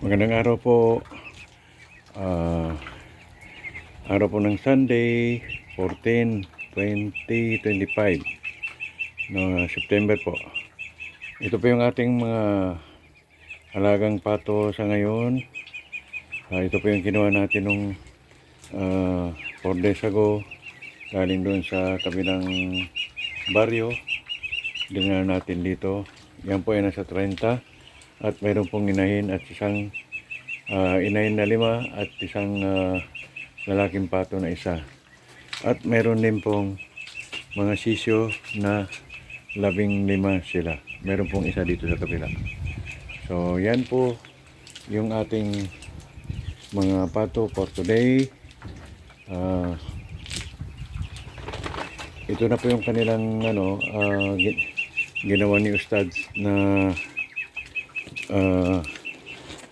Magandang araw po. Ah, araw po ng Sunday, 14, 2025. No, September po. Ito po yung ating mga alagang pato sa ngayon. Ah, ito po yung ginawa natin nung ah, 4 days ago. Galing doon sa kabilang baryo. Dinala natin dito. Yan po ay nasa 30 at mayroon pong inahin at isang ah, inahin na lima at isang ah, lalaking pato na isa. At mayroon din pong mga sisyo na labing lima sila. Meron pong isa dito sa kabila. So yan po yung ating mga pato for today. Ah, ito na po yung kanilang ano, gi- ginawa ni Ustads na ah,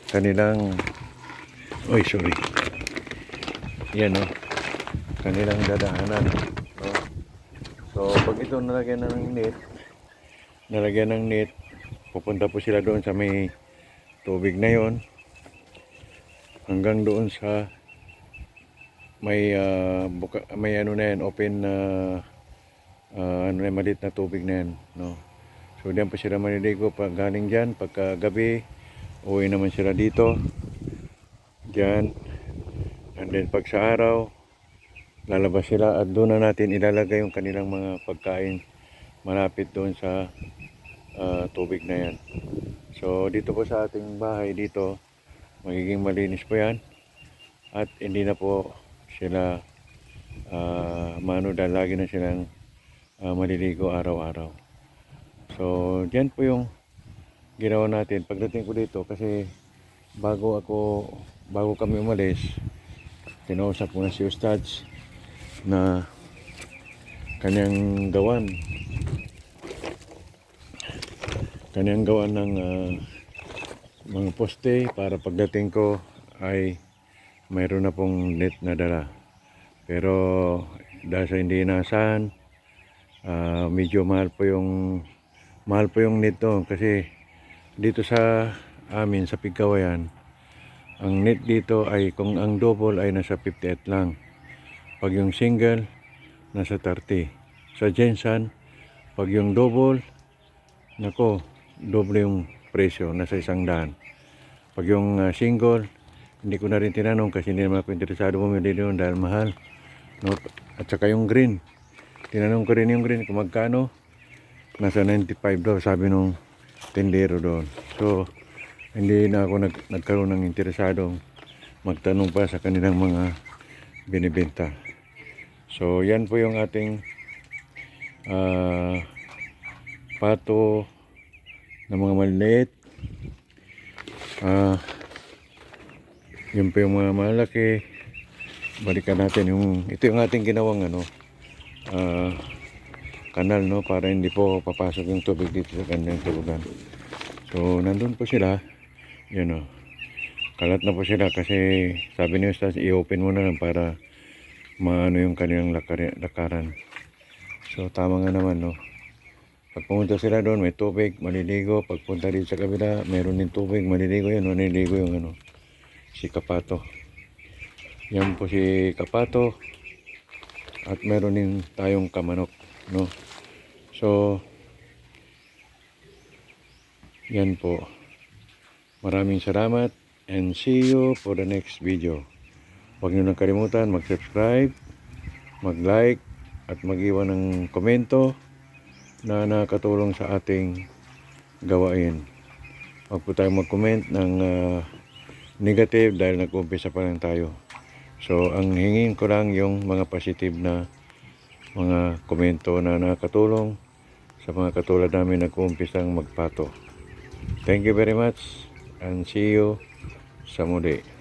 kanilang oy sorry. Yan no kanilang dadaanan no? so pag ito nalagyan na ng net nalagyan ng net pupunta po sila doon sa may tubig na yon hanggang doon sa may ah, buka, may ano na yan open na ah, ano na maliit na tubig na yan no? So diyan pa sila maniligo pag galing dyan, pagka gabi, uwi naman sila dito. Diyan. And then pag sa araw, lalabas sila at doon na natin ilalagay yung kanilang mga pagkain malapit doon sa ah, tubig na yan. So dito po sa ating bahay dito, magiging malinis po yan. At hindi na po sila ah, mano dahil lagi na silang ah, maliligo araw-araw. So, diyan po yung ginawa natin. Pagdating ko dito, kasi bago ako, bago kami umalis, kinausap ko na si Ustads na kanyang gawan. Kanyang gawan ng ah, mga poste para pagdating ko ay mayroon na pong net na dala. Pero dahil sa hindi inasahan, ah, medyo mahal po yung mahal po yung net doon kasi dito sa amin sa Pigkawayan ang net dito ay kung ang double ay nasa 58 lang. Pag yung single nasa 30 sa Jensen pag yung double nako doble yung presyo nasa isang daan. Pag yung ah, single hindi ko na rin tinanong kasi hindi naman ako interesado bumili doon dahil mahal. No? at saka yung green. Tinanong ko rin yung green kung magkano. Nasa 95 daw sabi nung tendero doon. So, hindi na ako nag, nagkaroon ng interesadong magtanong pa sa kanilang mga binibenta. So, yan po yung ating ah, pato na mga maliit. Ah, yun po yung mga malaki. Balikan natin yung, ito yung ating ginawang ano, ah, kanal no para hindi po papasok yung tubig dito sa kanilang tulugan. So nandun po sila. Yun o. Kalat na po sila kasi sabi ni Ustaz i-open mo na lang para maano yung kanilang lakaran. So tama nga naman no. Pag sila doon may tubig, maliligo. Pag punta dito sa kabila, meron din tubig, maliligo yan. Maliligo yung ano, si Kapato. Yan po si Kapato. At meron din tayong kamanok. No? So, yan po. Maraming salamat and see you for the next video. Huwag niyo nang kalimutan mag-subscribe, mag-like, at mag-iwan ng komento na nakatulong sa ating gawain. Huwag po tayong mag-comment ng ah, negative dahil nag-umpisa pa lang tayo. So, ang hingin ko lang yung mga positive na mga komento na nakatulong sa mga katulad namin nag-uumpisang magpato. Thank you very much and see you sa muli.